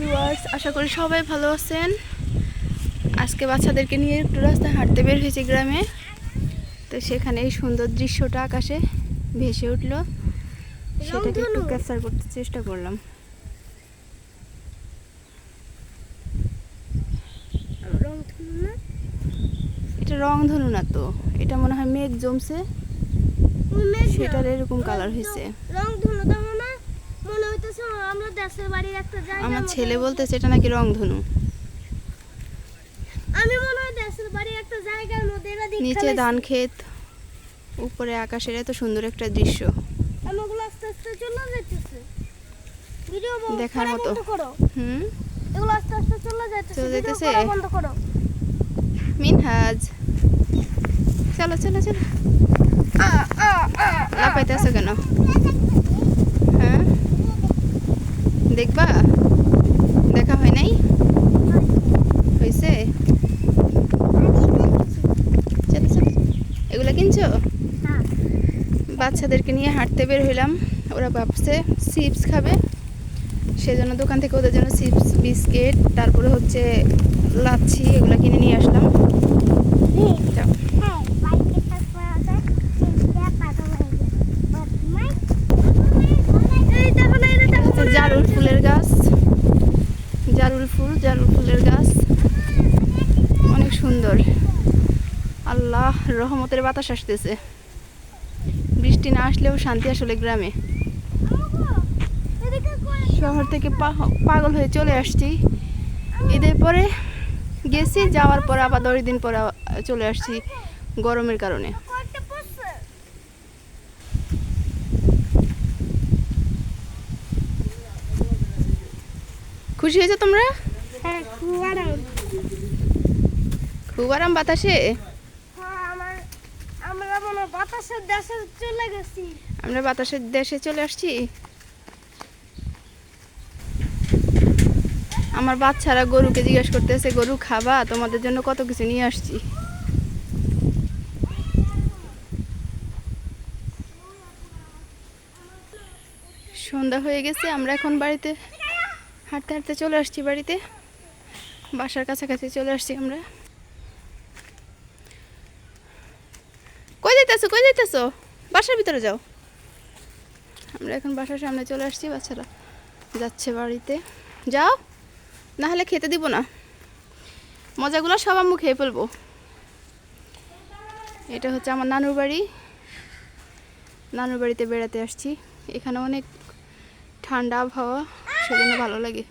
Viewers আশা করি সবাই ভালো আছেন। আজকে বাচ্চাদেরকে নিয়ে একটু রাস্তায় হাঁটতে বের হয়েছি গ্রামে। তো সেখানে এই সুন্দর দৃশ্যটা আকাশে ভেসে উঠল। সেটাকে একটু ক্যাপচার করতে চেষ্টা করলাম। এটা রং ধনু না তো এটা মনে হয় মেঘ জমছে। সেটার এরকম কালার হয়েছে। রংধনু দেখো না মনে হইতেছে আমরা দেশের বাড়ির একটা জায়গা আমার ছেলে বলতেছে এটা নাকি রং ধনু আমি মনে হয় দেশের বাড়ির একটা জায়গার মধ্যে এরা দেখতে নিচে ধান ক্ষেত উপরে আকাশের এত সুন্দর একটা দৃশ্য। আমি ওগুলো আস্তে আস্তে চলে যাইতেছে। ভিডিও দেখার মতো। হুম? এগুলো আস্তে আস্তে চলে যাইতেছে চলে যাইতেছে? বন্ধ করো। মিনহাজ। চলো চলো চলো। লাপাইতেছো কেন? দেখবা? দেখা হয় নাই? হয়েছে এগুলো কিনছো? বাচ্চাদেরকে নিয়ে হাঁটতে বের হইলাম। ওরা ভাবছে চিপস খাবে। সেজন্য দোকান থেকে ওদের জন্য চিপস, বিস্কিট, তারপরে হচ্ছে লাচ্ছি, এগুলো কিনে নিয়ে আসলাম যাও। হ্যাঁ বাইকে তারপর আছে সেটা পাগল হয়ে যায় মাই এই দেখো না এটা দেখো হচ্ছে জারুল ফুলের গাছ। জারুল ফুল, জারুল ফুলের গাছ। অনেক সুন্দর। আল্লাহ, রহমতের বাতাস আসতেছে। বৃষ্টি না আসলেও শান্তি আসলে গ্রামে। শহর থেকে পাগল হয়ে চলে আসছি। ঈদের পরে গেছি, যাওয়ার পর আবার দশ দিন পরে চলে আসছি গরমের কারণে। খুশি হয়েছে তোমরা? হ্যাঁ খুব আরাম। বাতাসে? হ্যাঁ আমার আমরা বাতাসের দেশে চলে গেছি। আমরা বাতাসের দেশে চলে আসছি। আমার বাচ্চারা গরুকে জিজ্ঞেস করতেছে গরু খাবা? তোমাদের জন্য কত কিছু নিয়ে আসছি। সন্ধ্যা হয়ে গেছে আমরা এখন বাড়িতে হাঁটতে হাঁটতে চলে আসছি বাড়িতে। বাসার কাছাকাছি চলে আসছি আমরা। কই যাইতেছো কই যাইতেছো? বাসার ভিতরে যাও। আমরা এখন বাসার সামনে চলে আসছি, বাচ্চারা যাচ্ছে বাড়িতে। যাও, না হলে খেতে দিব না। মজাগুলো সব আম্মু খেয়ে ফেলব। এটা হচ্ছে আমার নানুর বাড়ি। নানুর বাড়িতে বেড়াতে আসছি। এখানে অনেক ঠান্ডা আবহাওয়া। সেজন্য ভালো লাগে।